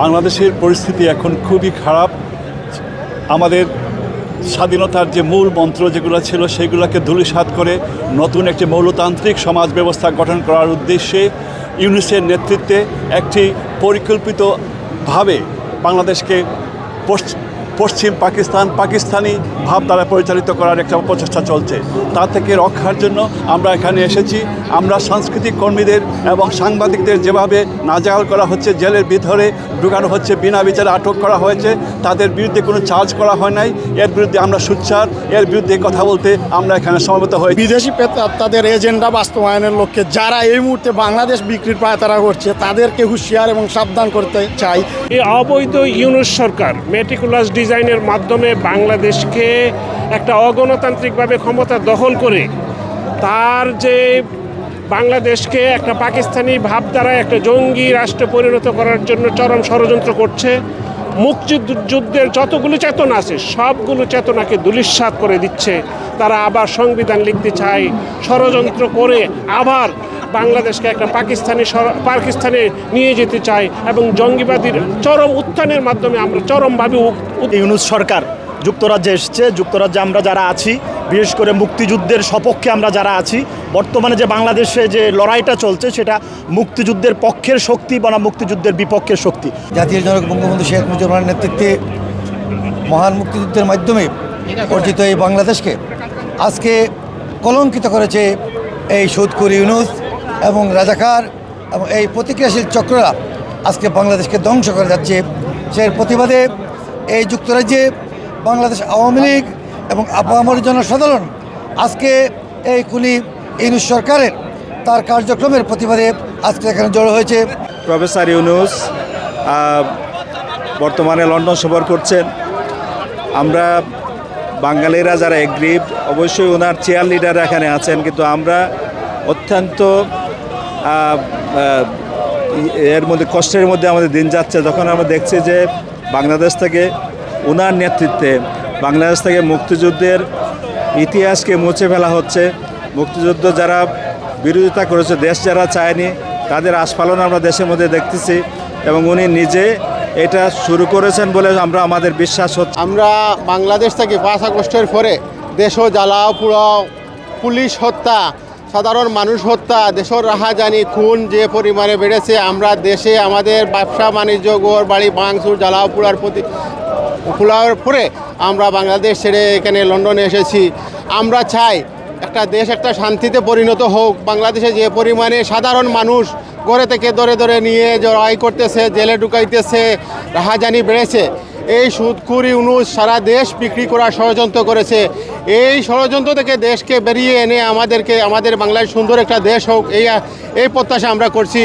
বাংলাদেশের পরিস্থিতি এখন খুবই খারাপ। আমাদের স্বাধীনতার যে মূল মন্ত্র যেগুলো ছিল, সেগুলোকে ধুলিসাত করে নতুন একটি মৌলতান্ত্রিক সমাজ ব্যবস্থা গঠন করার উদ্দেশ্যে ইউনিসের নেতৃত্বে একটি পরিকল্পিতভাবে বাংলাদেশকে পশ্চিম পাকিস্তান পাকিস্তানি ভাব দ্বারা পরিচালিত করার একটা প্রচেষ্টা চলছে। তা থেকে রক্ষার জন্য আমরা এখানে এসেছি। আমরা সাংস্কৃতিক কর্মীদের এবং সাংবাদিকদের যেভাবে নাজাল করা হচ্ছে জেলের ভিতরে ঢুকানো হচ্ছে বিনা বিচারে আটক করা হয়েছে তাদের বিরুদ্ধে কোনো চার্জ করা হয় নাই। এর বিরুদ্ধে আমরা সুচ্চার এর বিরুদ্ধে কথা বলতে আমরা এখানে সমবেত হই বিদেশি পেতা- তাদের এজেন্ডা বাস্তবায়নের লক্ষ্যে যারা এই মুহূর্তে বাংলাদেশ বিক্রির পায়তারা করছে তাদেরকে হুঁশিয়ার এবং সাবধান করতে চাই। এই অবৈধ ইউনুস সরকার মেটিকুলাস ডিজাইনের মাধ্যমে বাংলাদেশকে একটা অগণতান্ত্রিকভাবে ক্ষমতা দখল করে তার যে বাংলাদেশকে একটা পাকিস্তানি ভাবধারা একটা জঙ্গি রাষ্ট্রে পরিণত করার জন্য চরম ষড়যন্ত্র করছে, মুক্তিযুদ্ধের যতগুলো চেতনা আছে, সবগুলো চেতনাকে দুলিশ্বাত করে দিচ্ছে। তারা আবার সংবিধান লিখতে চায়, ষড়যন্ত্র করে আবার বাংলাদেশকে একটা পাকিস্তানি পাকিস্তানে নিয়ে যেতে চায় এবং জঙ্গিবাদীর চরম উত্থানের মাধ্যমে আমরা চরমভাবে ইউনুস সরকার যুক্তরাজ্যে এসছে। যুক্তরাজ্যে আমরা যারা আছি, বিশেষ করে মুক্তিযুদ্ধের সপক্ষে আমরা যারা আছি, বর্তমানে যে বাংলাদেশে যে লড়াইটা চলছে, সেটা মুক্তিযুদ্ধের পক্ষের শক্তি বা না মুক্তিযুদ্ধের বিপক্ষের শক্তি। জাতির জনক বঙ্গবন্ধু শেখ মুজিবুর রহমানের নেতৃত্বে মহান মুক্তিযুদ্ধের মাধ্যমে অর্জিত এই বাংলাদেশকে আজকে কলঙ্কিত করেছে এই সৌদকুর ইউনুস এবং রাজাকার এবং এই প্রতিক্রিয়াশীল চক্ররা আজকে বাংলাদেশকে ধ্বংস করে যাচ্ছে। সেই প্রতিবাদে এই যুক্তরাজ্যে বাংলাদেশ আওয়ামী লীগ এবং আপামর জনসাধারণ আজকে এই কুলি ইউনুস সরকারের তার কার্যক্রমের প্রতিবাদে আজকে এখানে জড়ো হয়েছে। প্রফেসর ইউনুস বর্তমানে লন্ডন সফর করছেন। আমরা বাঙালিরা যারা এগ্রিভ, অবশ্যই ওনার চেয়ার লিডার এখানে আছেন, কিন্তু আমরা অত্যন্ত এর মধ্যে কষ্টের মধ্যে আমাদের দিন যাচ্ছে। যখন আমরা দেখছি যে বাংলাদেশ থেকে ওনার নেতৃত্বে বাংলাদেশ থেকে মুক্তিযুদ্ধের ইতিহাসকে মুছে ফেলা হচ্ছে। মুক্তিযুদ্ধ যারা বিরোধিতা করেছে, দেশ যারা চায়নি, তাদের আস্ফালন আমরা দেশের মধ্যে দেখতেছি এবং উনি নিজে এটা শুরু করেছেন বলে আমরা, আমাদের বিশ্বাস হচ্ছে। আমরা বাংলাদেশ থেকে পাঁচ আগস্টের পরে দেশও জ্বালাও পুরাও পুলিশ হত্যা সাধারণ মানুষ হত্যা, দেশের রাহাজানি, খুন যে পরিমাণে বেড়েছে, আমরা দেশে আমাদের ব্যবসা, বাণিজ্য গোর বাড়ি, ভাঙচুর, জ্বালাও পুরার প্রতি খোলার পরে আমরা বাংলাদেশ ছেড়ে এখানে লন্ডনে এসেছি। আমরা চাই একটা দেশ একটা শান্তিতে পরিণত হোক। বাংলাদেশে যে পরিমাণে সাধারণ মানুষ ঘরে থেকে দরে দরে নিয়ে জড়াই করতেছে, জেলে ঢুকাইতেছে, রাহাজানি বেড়েছে এই সুদখুরি উনুষ সারা দেশ বিক্রি করার ষড়যন্ত্র করেছে। এই ষড়যন্ত্র থেকে দেশকে বেরিয়ে এনে আমাদেরকে, আমাদের বাংলায় সুন্দর একটা দেশ হোক, এই এই প্রত্যাশা আমরা করছি।